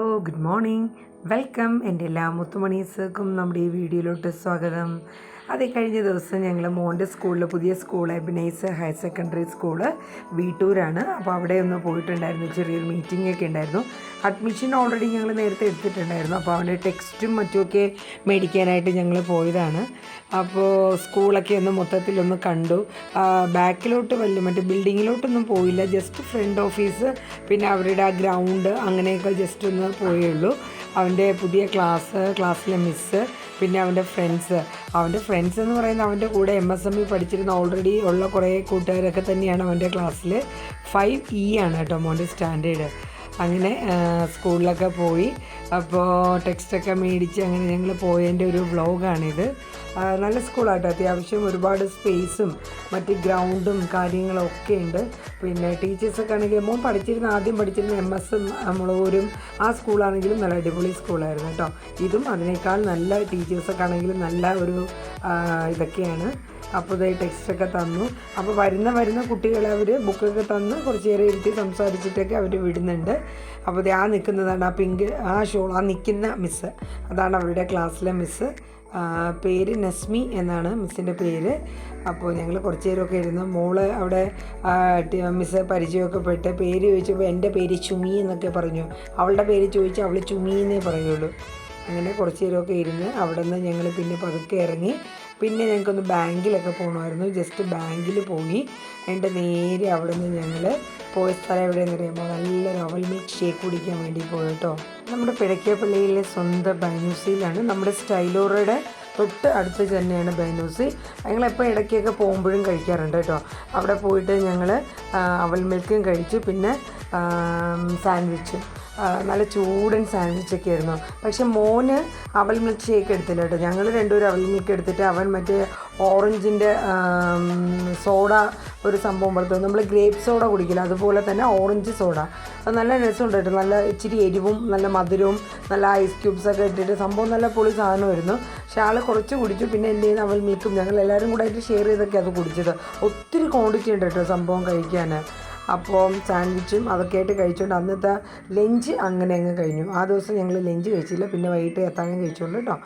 Oh, good morning. Welcome എന്റെ എല്ലാ മുത്തുമണീസുക്കും നമ്മുടെ ഈ വീഡിയോയിലോട്ട് സ്വാഗതം. അത് കഴിഞ്ഞ ദിവസം ഞങ്ങൾ മോന്റെ സ്കൂളിൽ പുതിയ school Ebenezer higher secondary school വീട്ടൂരാണ്. അപ്പോൾ അവിടെ ഒന്ന് പോയിട്ടുണ്ടായിരുന്നു ചെറിയൊരു മീറ്റിംഗ് ഒക്കെ ഉണ്ടായിരുന്നു. അഡ്മിഷൻ ഓൾറെഡി ഞങ്ങൾ നേരത്തെ എടുത്തിട്ടുണ്ടായിരുന്നു. അപ്പോൾ അവന്റെ ടെക്സ്റ്റും മറ്റുമൊക്കെ മേടിക്കാനായിട്ട് ഞങ്ങൾ പോയതാണ്. അപ്പോൾ സ്കൂളൊക്കെ ഒന്ന് മൊത്തത്തിലൊന്ന് കണ്ടു. ബാക്കിലോട്ട് വല്ല മറ്റേ ബിൽഡിങ്ങിലോട്ടൊന്നും പോയില്ല. ജസ്റ്റ് ഫ്രണ്ട് ഓഫീസ് പിന്നെ അവരുടെ ആ ഗ്രൗണ്ട് അങ്ങനെയൊക്കെ ജസ്റ്റ് ഒന്ന് പോയേ ഉള്ളൂ. അവന്റെ പുതിയ ക്ലാസ് ക്ലാസ്സിലെ മിസ്സ് പിന്നെ അവന്റെ ഫ്രണ്ട്സ് അവന്റെ ഫ്രണ്ട്സ് എന്ന് പറയുന്നത് അവന്റെ കൂടെ എം എസ് എം ഇ പഠിച്ചിരുന്ന ഓൾറെഡി ഉള്ള കുറേ കൂട്ടുകാരൊക്കെ തന്നെയാണ് അവന്റെ ക്ലാസ്സിൽ ഫൈവ് ഇ ആണ് കേട്ടോ മോന്റെ സ്റ്റാൻഡേർഡ് അങ്ങനെ സ്കൂളിലൊക്കെ പോയി. അപ്പോൾ ടെക്സ്റ്റൊക്കെ മേടിച്ച് അങ്ങനെ ഞങ്ങൾ പോയതിന്റെ ഒരു വ്ളോഗാണിത് നല്ല സ്കൂളാട്ടോ. അത്യാവശ്യം ഒരുപാട് സ്പേസും മറ്റ് ഗ്രൗണ്ടും കാര്യങ്ങളൊക്കെ ഉണ്ട്. പിന്നെ ടീച്ചേഴ്സൊക്കെ ആണെങ്കിൽ മോൻ പഠിച്ചിരുന്ന ആദ്യം പഠിച്ചിരുന്ന എം എസ് മുളകൂരും ആ സ്കൂളാണെങ്കിലും നല്ല അടിപൊളി സ്കൂളായിരുന്നു കേട്ടോ. ഇതും അതിനേക്കാൾ നല്ല ടീച്ചേഴ്സൊക്കെ ആണെങ്കിലും നല്ല ഒരു ഇതൊക്കെയാണ്. അപ്പോൾ ഇതേ ടെക്സ്റ്റൊക്കെ തന്നു. അപ്പോൾ വരുന്ന വരുന്ന കുട്ടികളെ അവർ ബുക്കൊക്കെ തന്ന്. കുറച്ച് നേരം ഇരുത്തി സംസാരിച്ചിട്ടൊക്കെ അവർ വിടുന്നുണ്ട്. അപ്പോൾ ഇത് ആ നിൽക്കുന്നതാണ് ആ പിങ്ക് ആ ഷോൾ ആ നിൽക്കുന്ന മിസ്സ് അതാണ് അവരുടെ ക്ലാസ്സിലെ മിസ്സ് പേര് നസ്മി എന്നാണ് മിസ്സിന്റെ പേര്. അപ്പോൾ ഞങ്ങൾ കുറച്ച് നേരമൊക്കെ ഇരുന്നു. മോൾ അവിടെ മിസ്സ് പരിചയമൊക്കെ പെട്ട് പേര് ചോദിച്ചപ്പോൾ എന്റെ പേര് ചുമി എന്നൊക്കെ പറഞ്ഞു. അവളുടെ പേര് ചോദിച്ചാൽ അവൾ ചുമി എന്നേ പറയുള്ളൂ. അങ്ങനെ കുറച്ച് നേരമൊക്കെ ഇരുന്ന് അവിടെ നിന്ന് ഞങ്ങൾ പിന്നെ പതുക്കെ ഇറങ്ങി. പിന്നെ ഞങ്ങൾക്കൊന്ന് ബാങ്കിലൊക്കെ പോകണമായിരുന്നു. ജസ്റ്റ് ബാങ്കിൽ പോയി. എന്റെ നേരെ അവിടെ നിന്ന് ഞങ്ങൾ പോയ സ്ഥലം എവിടെയെന്ന് പറയുമ്പോൾ നല്ല അവൽ മിൽക്ക് ഷേക്ക് കുടിക്കാൻ വേണ്ടി പോയി കേട്ടോ നമ്മുടെ പിഴക്കേപ്പള്ളിയിലെ സ്വന്തം ബൈനൂസിയിലാണ്. നമ്മുടെ സ്റ്റൈലോറയുടെ തൊട്ട് അടുത്ത് തന്നെയാണ് ബൈനൂസി. ഞങ്ങളെപ്പോൾ ഇടയ്ക്കൊക്കെ പോകുമ്പോഴും കഴിക്കാറുണ്ട് കേട്ടോ. അവിടെ പോയിട്ട് ഞങ്ങൾ അവൽ മിൽക്കും കഴിച്ചു. പിന്നെ സാൻഡ്വിച്ചും നല്ല ചൂടൻ സാൻഡ്വിച്ചൊക്കെ ആയിരുന്നു. പക്ഷെ മോന് അവൽ മിൽക്ക് ഷേക്ക് എടുത്തില്ല കേട്ടോ. ഞങ്ങൾ രണ്ടുപേരും അവൽ മിൽക്ക് എടുത്തിട്ട് അവൻ മറ്റേ ഓറഞ്ചിന്റെ സോഡ ഒരു സംഭവം പുറത്ത് നമ്മൾ ഗ്രേപ്പ് സോഡ കുടിക്കില്ല. അതുപോലെ തന്നെ ഓറഞ്ച് സോഡ അത് നല്ല രസമുണ്ട് കേട്ടോ. നല്ല ഇച്ചിരി എരിവും നല്ല മധുരവും നല്ല ഐസ് ക്യൂബ്സൊക്കെ ഇട്ടിട്ട് സംഭവം നല്ല പൊളി സാധനമായിരുന്നു. പക്ഷെ ആൾ കുറച്ച് കുടിച്ചു. പിന്നെ എന്റെ കയ്യിൽ അവൽ മിൽക്കും ഞങ്ങൾ എല്ലാവരും കൂടെ ആയിട്ട് ഷെയർ ചെയ്തൊക്കെ അത് കുടിച്ചത്. ഒത്തിരി ക്വാണ്ടിറ്റി ഉണ്ട് കേട്ടോ സംഭവം കഴിക്കാൻ അപ്പോൾ സാൻഡ്വിച്ചും അതൊക്കെ ആയിട്ട് കഴിച്ചുകൊണ്ട് അന്നത്തെ ലഞ്ച് അങ്ങനെ അങ്ങ് കഴിഞ്ഞു. ആ ദിവസം ഞങ്ങൾ ലഞ്ച് കഴിച്ചില്ല. പിന്നെ വൈകിട്ട് എത്താനും കഴിച്ചുള്ളൂ കേട്ടോ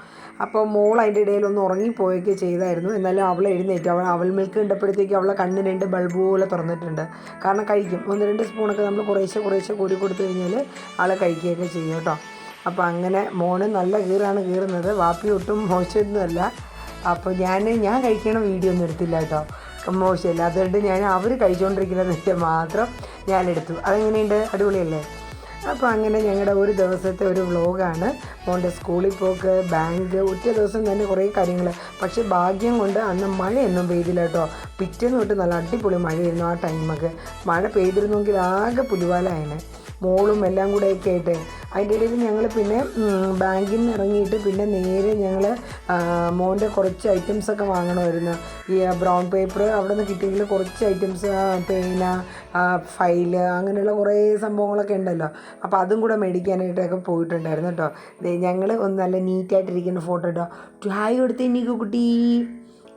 അപ്പോൾ മോൾ അതിന്റെ ഇടയിൽ ഒന്ന് ഉറങ്ങിപ്പോയൊക്കെ ചെയ്തായിരുന്നു. എന്നാലും അവൾ എഴുന്നേറ്റ്. അവൾ അവൾ മിൽക്ക് കണ്ടപ്പോഴത്തേക്ക് അവളെ കണ്ണ് രണ്ട് ബൾബ് പോലെ തുറന്നിട്ടുണ്ട്. കാരണം കഴിക്കും. ഒന്ന് രണ്ട് സ്പൂണൊക്കെ നമ്മൾ കുറേശ്ശെ കുറേശ്ശെ കൂടി കൊടുത്തു കഴിഞ്ഞാൽ ആൾ കഴിക്കുകയൊക്കെ ചെയ്യും കേട്ടോ അപ്പോൾ അങ്ങനെ മോന് നല്ല കീറാണ് കീറുന്നത്. വാപ്പി ഒട്ടും മോശമൊന്നുമല്ല അപ്പോൾ ഞാൻ ഞാൻ കഴിക്കണ വീഡിയോ ഒന്നും എടുത്തില്ല കേട്ടോ മോശമില്ല. അതുകൊണ്ട് ഞാൻ അവർ കഴിച്ചുകൊണ്ടിരിക്കുന്നതിന്റെ മാത്രം ഞാൻ എടുത്തു. അതെങ്ങനെയുണ്ട്? അടിപൊളിയല്ലേ? അപ്പോൾ അങ്ങനെ ഞങ്ങളുടെ ഒരു ദിവസത്തെ ഒരു വ്ലോഗാണ്. മോന്റെ സ്കൂളിൽ പോക്ക് ബാങ്ക് ഒറ്റ ദിവസം തന്നെ കുറേ കാര്യങ്ങൾ പക്ഷേ ഭാഗ്യം കൊണ്ട് അന്ന് മഴയൊന്നും പെയ്തില്ല കേട്ടോ. പിറ്റേന്ന് തൊട്ട് നല്ല അടിപൊളി മഴയായിരുന്നു ആ ടൈമൊക്കെ. മഴ പെയ്തിരുന്നെങ്കിൽ ആകെ പുലിവാലായനെ. മോളും എല്ലാം കൂടെ ഒക്കെ ആയിട്ട്. അതിന്റെ ഇടയിൽ ഞങ്ങൾ പിന്നെ ബാങ്കിൽ നിന്ന് ഇറങ്ങിയിട്ട് പിന്നെ നേരെ ഞങ്ങൾ മോന്റെ കുറച്ച് ഐറ്റംസ് ഒക്കെ വാങ്ങണമായിരുന്നു. ഈ ബ്രൗൺ പേപ്പർ അവിടെ നിന്ന് കിട്ടിയെങ്കിൽ കുറച്ച് ഐറ്റംസ് പേന ഫയൽ അങ്ങനെയുള്ള കുറേ സംഭവങ്ങളൊക്കെ ഉണ്ടല്ലോ. അപ്പോൾ അതും കൂടെ മേടിക്കാനായിട്ടൊക്കെ പോയിട്ടുണ്ടായിരുന്നു കേട്ടോ. ഞങ്ങൾ ഒന്ന് നല്ല നീറ്റായിട്ടിരിക്കുന്ന ഫോട്ടോ കേട്ടോ ഹായ് കൊടുത്തേ എനിക്ക് കുട്ടി.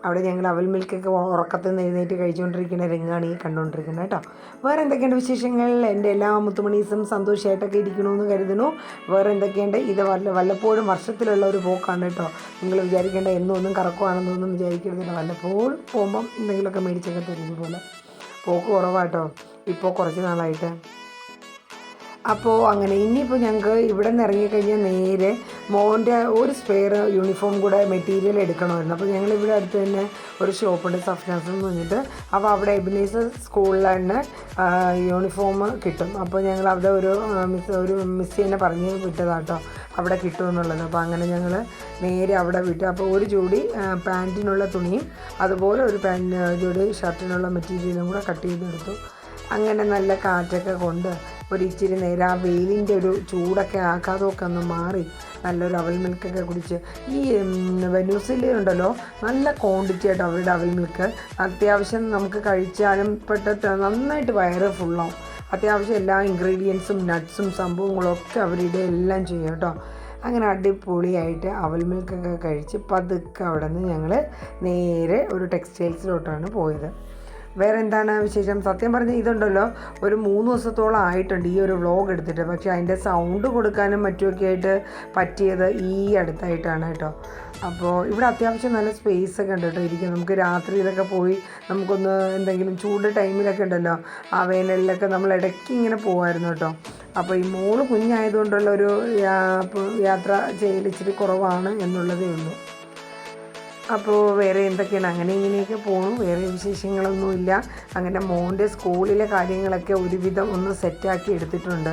അവിടെ ഞങ്ങൾ അവൽ മിൽക്കൊക്കെ ഉറക്കത്തിൽ നിന്ന് എഴുന്നേറ്റ് കഴിച്ചുകൊണ്ടിരിക്കുന്ന രംഗാണ് ഈ കണ്ടുകൊണ്ടിരിക്കുന്നത് കേട്ടോ. വേറെ എന്തൊക്കെയുണ്ട് വിശേഷങ്ങൾ? എന്റെ എല്ലാ മുത്തുമണീസും സന്തോഷമായിട്ടൊക്കെ ഇരിക്കണമെന്ന് കരുതുന്നു. വേറെ എന്തൊക്കെയുണ്ട്? ഇത് വല്ല വല്ലപ്പോഴും വർഷത്തിലുള്ള ഒരു പോക്കാണ് കേട്ടോ. നിങ്ങൾ വിചാരിക്കേണ്ട എന്നും ഒന്നും കറക്കുവാണെന്നൊന്നും വിചാരിക്കരുതില്ല. വല്ലപ്പോഴും പോകുമ്പം എന്തെങ്കിലുമൊക്കെ മേടിച്ചൊക്കെ തരുന്ന പോലെ പോക്ക് കുറവാട്ടോ ഇപ്പോൾ കുറച്ച് നാളായിട്ട്. അപ്പോൾ അങ്ങനെ ഇനിയിപ്പോൾ ഞങ്ങൾക്ക് ഇവിടെ നിന്ന് ഇറങ്ങിക്കഴിഞ്ഞാൽ നേരെ മോന്റെ ഒരു സ്പെയർ യൂണിഫോം കൂടെ മെറ്റീരിയൽ എടുക്കണമായിരുന്നു. അപ്പോൾ ഞങ്ങൾ ഇവിടെ അടുത്ത് തന്നെ ഒരു ഷോപ്പുണ്ട് സഫ്നാസ് എന്ന് പറഞ്ഞിട്ട്. അപ്പോൾ അവിടെ എബിനേസ് സ്കൂളിൽ തന്നെ യൂണിഫോം കിട്ടും. അപ്പോൾ ഞങ്ങൾ അവിടെ ഒരു മിസ് ഒരു മിസ് തന്നെ പറഞ്ഞ് വിട്ടതാട്ടോ അവിടെ കിട്ടുമെന്നുള്ളത് അപ്പോൾ അങ്ങനെ ഞങ്ങൾ നേരെ അവിടെ വിട്ടു അപ്പോൾ ഒരു ജോഡി പാന്റിനുള്ള തുണിയും അതുപോലെ ഒരു പാന്റ് ജോഡി ഷർട്ടിനുള്ള മെറ്റീരിയലും കൂടെ കട്ട് ചെയ്തെടുത്തു. അങ്ങനെ നല്ല കാറ്റൊക്കെ കൊണ്ട് ഒരു ഇച്ചിരി നേരം ആ വെയിലിന്റെ ഒരു ചൂടൊക്കെ ആഘാതമൊക്കെ ഒന്ന് മാറി നല്ലൊരു അവൽ മിൽക്കൊക്കെ കുടിച്ച്. ഈ വെനൂസിൽ ഉണ്ടല്ലോ നല്ല ക്വാണ്ടിറ്റി ആയിട്ട് അവരുടെ അവൽ മിൽക്ക്. അത്യാവശ്യം നമുക്ക് കഴിച്ചാലും പെട്ടെന്ന് നന്നായിട്ട് വയറ് ഫുള്ളാവും അത്യാവശ്യം എല്ലാ ഇൻഗ്രീഡിയൻസും നട്ട്സും സംഭവങ്ങളൊക്കെ അവരുടെ എല്ലാം ചെയ്യും കേട്ടോ. അങ്ങനെ അടിപൊളിയായിട്ട് അവൽ മിൽക്കൊക്കെ കഴിച്ച് പതുക്കെ അവിടെ നിന്ന് ഞങ്ങൾ നേരെ ഒരു ടെക്സ്റ്റൈൽസിലോട്ടാണ് പോയത്. വേറെ എന്താണ് വിശേഷം? സത്യം പറഞ്ഞാൽ ഇതുണ്ടല്ലോ ഒരു മൂന്ന് ദിവസത്തോളം ആയിട്ടുണ്ട് ഈ ഒരു വ്ളോഗ് എടുത്തിട്ട്. പക്ഷേ അതിന്റെ സൗണ്ട് കൊടുക്കാനും മറ്റുമൊക്കെ ആയിട്ട് പറ്റിയത് ഈ അടുത്തായിട്ടാണ് കേട്ടോ. അപ്പോൾ ഇവിടെ അത്യാവശ്യം നല്ല സ്പേസ് ഒക്കെ ഉണ്ട് കേട്ടോ. ഇരിക്കും. നമുക്ക് രാത്രി രാത്രിയിലൊക്കെ പോയി നമുക്കൊന്ന് എന്തെങ്കിലും ചൂട് ടൈമിലൊക്കെ ഉണ്ടല്ലോ ആ വേനലിലൊക്കെ നമ്മൾ ഇടയ്ക്ക് ഇങ്ങനെ പോകുമായിരുന്നു കേട്ടോ. അപ്പോൾ ഈ മോൾ കുഞ്ഞായതുകൊണ്ടുള്ള ഒരു യാത്ര ചെയ്യൽ ഇച്ചിരി കുറവാണ് എന്നുള്ളതേ ഉള്ളൂ. അപ്പോൾ വേറെ എന്തൊക്കെയാണ്? അങ്ങനെ ഇങ്ങനെയൊക്കെ പോണു. വേറെ വിശേഷങ്ങളൊന്നുമില്ല. അങ്ങനെ മോന്റെ സ്കൂളിലെ കാര്യങ്ങളൊക്കെ ഒരുവിധം ഒന്ന് സെറ്റാക്കി എടുത്തിട്ടുണ്ട്.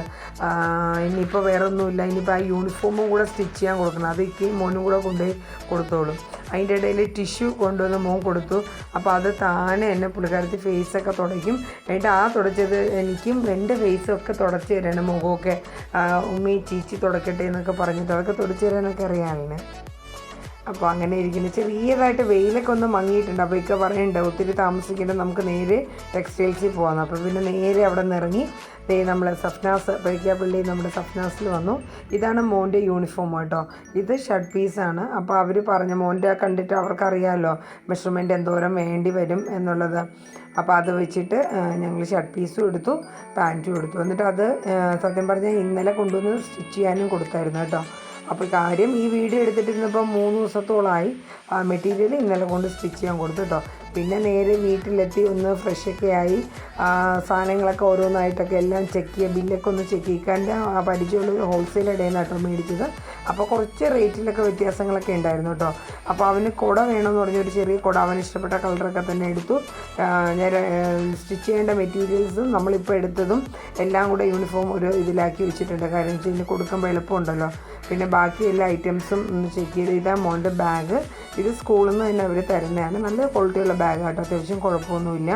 ഇനിയിപ്പോൾ വേറെ ഒന്നുമില്ല ഇനിയിപ്പോൾ ആ യൂണിഫോമും കൂടെ സ്റ്റിച്ച് ചെയ്യാൻ കൊടുക്കണം. അത് ഇക്കി മോനും കൂടെ കൊണ്ടുപോയി കൊടുത്തോളും. അതിന്റെ ഇടയിൽ ടിഷ്യൂ കൊണ്ടുവന്ന് മോൻ കൊടുത്തു. അപ്പോൾ അത് താനെ എന്നെ പുള്ളിക്കാരത്തി ഫേസൊക്കെ തുടയ്ക്കും. എന്നിട്ട് ആ തുടച്ചത് എനിക്കും എന്റെ ഫേസും ഒക്കെ തുടച്ച് തരാണ് മുഖമൊക്കെ. ഉമ്മി ചീച്ചി തുടക്കട്ടെ എന്നൊക്കെ പറഞ്ഞിട്ട് അതൊക്കെ തുടച്ച് തരാനൊക്കെ അറിയാമല്ലേ അപ്പോൾ അങ്ങനെ ഇരിക്കുന്നു. ചെറിയതായിട്ട് വെയിലൊക്കെ ഒന്ന് മങ്ങിയിട്ടുണ്ട്. അപ്പോൾ ഇക്ക പറയുന്നുണ്ട് ഒത്തിരി താമസിക്കേണ്ട നമുക്ക് നേരെ ടെക്സ്റ്റൈൽസിൽ പോകാം അപ്പോൾ പിന്നെ നേരെ അവിടെ നിന്ന് ഇറങ്ങി ദേ നമ്മൾ സഫ്നാസ് പഴിക്കാപ്പള്ളി നമ്മുടെ സഫ്നാസിൽ വന്നു. ഇതാണ് മോന്റെ യൂണിഫോം കേട്ടോ. ഇത് ഷർട്ട് പീസാണ് അപ്പോൾ അവർ പറഞ്ഞു മോന്റെ കണ്ടിട്ട് അവർക്കറിയാമല്ലോ മെഷർമെന്റ് എന്തോരം വേണ്ടി വരും എന്നുള്ളത്. അപ്പോൾ അത് വെച്ചിട്ട് ഞങ്ങൾ ഷർട്ട് പീസും എടുത്തു പാന്റും എടുത്തു. എന്നിട്ട് അത് സത്യം പറഞ്ഞാൽ ഇന്നലെ കൊണ്ടുവന്ന് സ്റ്റിച്ച് ചെയ്യാനും കൊടുത്തായിരുന്നു കേട്ടോ. അപ്പോൾ കാര്യം ഈ വീഡിയോ എടുത്തിട്ടിരുന്നപ്പോൾ മൂന്ന് ദിവസത്തോളമായി മെറ്റീരിയൽ ഇന്നലെ കൊണ്ട് സ്റ്റിച്ച് ചെയ്യാൻ കൊടുത്തു കേട്ടോ. പിന്നെ നേരെ വീട്ടിലെത്തി ഒന്ന് ഫ്രഷൊക്കെ ആയി. സാധനങ്ങളൊക്കെ ഓരോന്നായിട്ടൊക്കെ എല്ലാം ചെക്ക് ചെയ്യുക ബില്ലൊക്കെ ഒന്ന് ചെക്ക് ചെയ്യിക്കാണ്ട് പരിചയമുള്ള ഹോൾസെയിൽ ഇടയിൽ നിന്ന് മേടിച്ചത്. അപ്പോൾ കുറച്ച് റേറ്റിലൊക്കെ വ്യത്യാസങ്ങളൊക്കെ ഉണ്ടായിരുന്നു കേട്ടോ അപ്പോൾ അവന് കുട വേണമെന്ന് പറഞ്ഞൊരു ചെറിയ കുട അവന് ഇഷ്ടപ്പെട്ട കളറൊക്കെ തന്നെ എടുത്തു. ഞാൻ സ്റ്റിച്ച് ചെയ്യേണ്ട മെറ്റീരിയൽസും നമ്മളിപ്പോൾ എടുത്തതും എല്ലാം കൂടെ യൂണിഫോം ഒരു ഇതിലാക്കി വെച്ചിട്ടുണ്ട്. കാര്യം വെച്ചാൽ ഇതിന് കൊടുക്കുമ്പോൾ എളുപ്പമുണ്ടല്ലോ. പിന്നെ ബാക്കി എല്ലാ ഐറ്റംസും ഒന്ന് ചെക്ക് ചെയ്ത്. ഇതാ മോന്റെ ബാഗ് ഇത് സ്കൂളിൽ നിന്ന് തന്നെ അവർ തരുന്നതാണ്. നല്ല ക്വാളിറ്റിയുള്ള ബാഗ് കേട്ടോ അത്യാവശ്യം കുഴപ്പമൊന്നുമില്ല.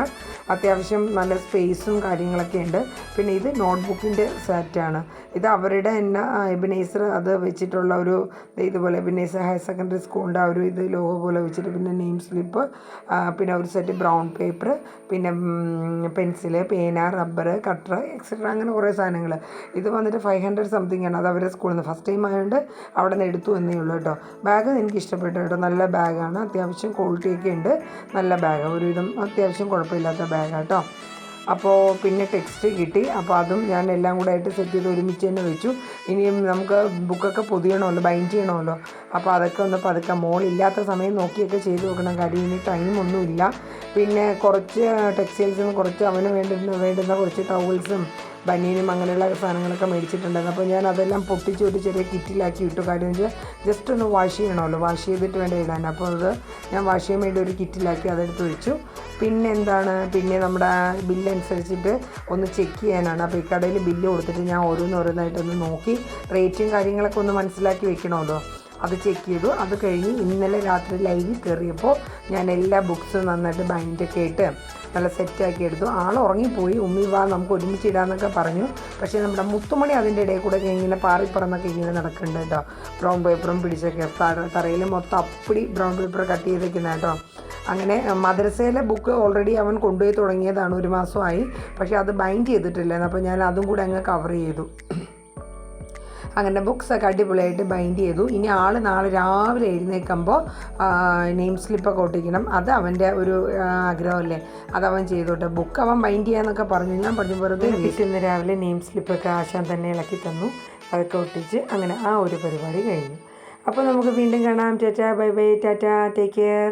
അത്യാവശ്യം നല്ല സ്പേസും കാര്യങ്ങളൊക്കെ ഉണ്ട്. പിന്നെ ഇത് നോട്ട്ബുക്കിന്റെ സെറ്റാണ്. ഇത് അവരുടെ തന്നെ എബിനൈസർ അത് വെച്ചിട്ടുള്ള ഒരു ഇതുപോലെ എബിനൈസർ ഹയർ സെക്കൻഡറി സ്കൂളിന്റെ ആ ഒരു ഇത് ലോഗോ പോലെ വെച്ചിട്ട് പിന്നെ നെയിം സ്ലിപ്പ് പിന്നെ ഒരു സെറ്റ് ബ്രൗൺ പേപ്പർ പിന്നെ പെൻസിൽ പേന റബ്ബർ കട്ടർ എക്സെട്ര അങ്ങനെ കുറേ സാധനങ്ങൾ. ഇത് വന്നിട്ട് ഫൈവ് ഹൺഡ്രഡ് സംതിങ് ആണ്. അത് അവരുടെ സ്കൂളിൽ നിന്ന് ഫസ്റ്റ് ടൈം ആയതുകൊണ്ട് അവിടെ നിന്ന് എടുത്തു എന്നേ ഉള്ളൂ കേട്ടോ. ബാഗ് എനിക്ക് ഇഷ്ടപ്പെട്ടു കേട്ടോ. നല്ല ബാഗാണ്. അത്യാവശ്യം ക്വാളിറ്റിയൊക്കെ ഉണ്ട്. നല്ല ബാഗ് ഒരുവിധം അത്യാവശ്യം കുഴപ്പമില്ലാത്ത ബാഗാണ് കേട്ടോ അപ്പോൾ പിന്നെ ടെക്സ്റ്റ് കിട്ടി. അപ്പോൾ അതും ഞാൻ എല്ലാം കൂടെ ആയിട്ട് സെറ്റ് ചെയ്ത് ഒരുമിച്ച് തന്നെ വെച്ചു. ഇനിയും നമുക്ക് ബുക്കൊക്കെ പൊതിയണമല്ലോ ബൈൻഡ് ചെയ്യണമല്ലോ. അപ്പോൾ അതൊക്കെ ഒന്ന് പതുക്കെ മോളില്ലാത്ത സമയം നോക്കിയൊക്കെ ചെയ്ത് നോക്കണം. കാര്യം ഇനി ടൈമൊന്നുമില്ല പിന്നെ കുറച്ച് ടെക്സ്റ്റൈൽസിൽ കുറച്ച് അവന് വേണ്ടുന്ന വേണ്ടുന്ന കുറച്ച് ടവൽസും ബനിയനും അങ്ങനെയുള്ള സാധനങ്ങളൊക്കെ മേടിച്ചിട്ടുണ്ടായിരുന്നു. അപ്പോൾ ഞാൻ അതെല്ലാം പൊട്ടിച്ച് ഒരു ചെറിയ കിറ്റിലാക്കി ഇട്ടു. കാര്യം വെച്ചാൽ ജസ്റ്റ് ഒന്ന് വാഷ് ചെയ്യണമല്ലോ. വാഷ് ചെയ്തിട്ട് വേണ്ട ഇടാൻ. അപ്പോൾ അത് ഞാൻ വാഷ് ചെയ്യാൻ വേണ്ടി ഒരു കിറ്റിലാക്കി അതെടുത്ത് വെച്ചു പിന്നെ എന്താണ്? പിന്നെ നമ്മുടെ ബില്ലനുസരിച്ചിട്ട് ഒന്ന് ചെക്ക് ചെയ്യാനാണ്. അപ്പോൾ ഈ കടയിൽ ബില്ല് കൊടുത്തിട്ട് ഞാൻ ഓരോന്നോരോന്നായിട്ടൊന്ന് നോക്കി. റേറ്റും കാര്യങ്ങളൊക്കെ ഒന്ന് മനസ്സിലാക്കി വെക്കണമല്ലോ. അത് ചെക്ക് ചെയ്തു. അത് കഴിഞ്ഞ് ഇന്നലെ രാത്രി ലൈവിൽ കയറിയപ്പോൾ ഞാൻ എല്ലാ ബുക്സും നന്നായിട്ട് ബൈൻഡൊക്കെ ഇട്ട് നല്ല സെറ്റാക്കി എടുത്തു. ആൾ ഉറങ്ങിപ്പോയി. ഉമ്മി വാ നമുക്ക് ഒരുമിച്ച് ഇടാന്നൊക്കെ പറഞ്ഞു. പക്ഷേ നമ്മുടെ മുത്തുമണി അതിന്റെ ഇടയിൽ കൂടെ ഇങ്ങനെ പാറിപ്പറന്നൊക്കെ ഇങ്ങനെ നടക്കുന്നുണ്ട് കേട്ടോ. ബ്രൗൺ പേപ്പറും പിടിച്ചൊക്കെ തറ- തറയിൽ മൊത്തം അപ്പടി ബ്രൗൺ പേപ്പർ കട്ട് ചെയ്തേക്കുന്ന കേട്ടോ. അങ്ങനെ മദ്രസയിലെ ബുക്ക് ഓൾറെഡി അവൻ കൊണ്ടുപോയി തുടങ്ങിയതാണ്. ഒരു മാസമായി. പക്ഷേ അത് ബൈൻഡ് ചെയ്തിട്ടില്ലായിരുന്നു. അപ്പോൾ ഞാൻ അതും കൂടെ അങ്ങ് കവർ ചെയ്തു. അങ്ങനെ ബുക്സ് ഒക്കെ അടിപൊളിയായിട്ട് ബൈൻഡ് ചെയ്തു. ഇനി ആൾ നാളെ രാവിലെ എഴുന്നേൽക്കുമ്പോൾ നെയിം സ്ലിപ്പൊക്കെ ഒട്ടിക്കണം. അത് അവന്റെ ഒരു ആഗ്രഹമല്ലേ? അത് അവൻ ചെയ്തോട്ടെ. ബുക്ക് അവൻ ബൈൻഡ് ചെയ്യാന്നൊക്കെ പറഞ്ഞു. ഞാൻ പറഞ്ഞു വെറുതെ ഇന്ന് രാവിലെ നെയിം സ്ലിപ്പൊക്കെ ആശാൻ തന്നെ ഇളക്കി തന്നു. അതൊക്കെ ഒട്ടിച്ച് അങ്ങനെ ആ ഒരു പരിപാടി കഴിഞ്ഞു. അപ്പോൾ നമുക്ക് വീണ്ടും കാണാം. Tata bye bye. Tata take care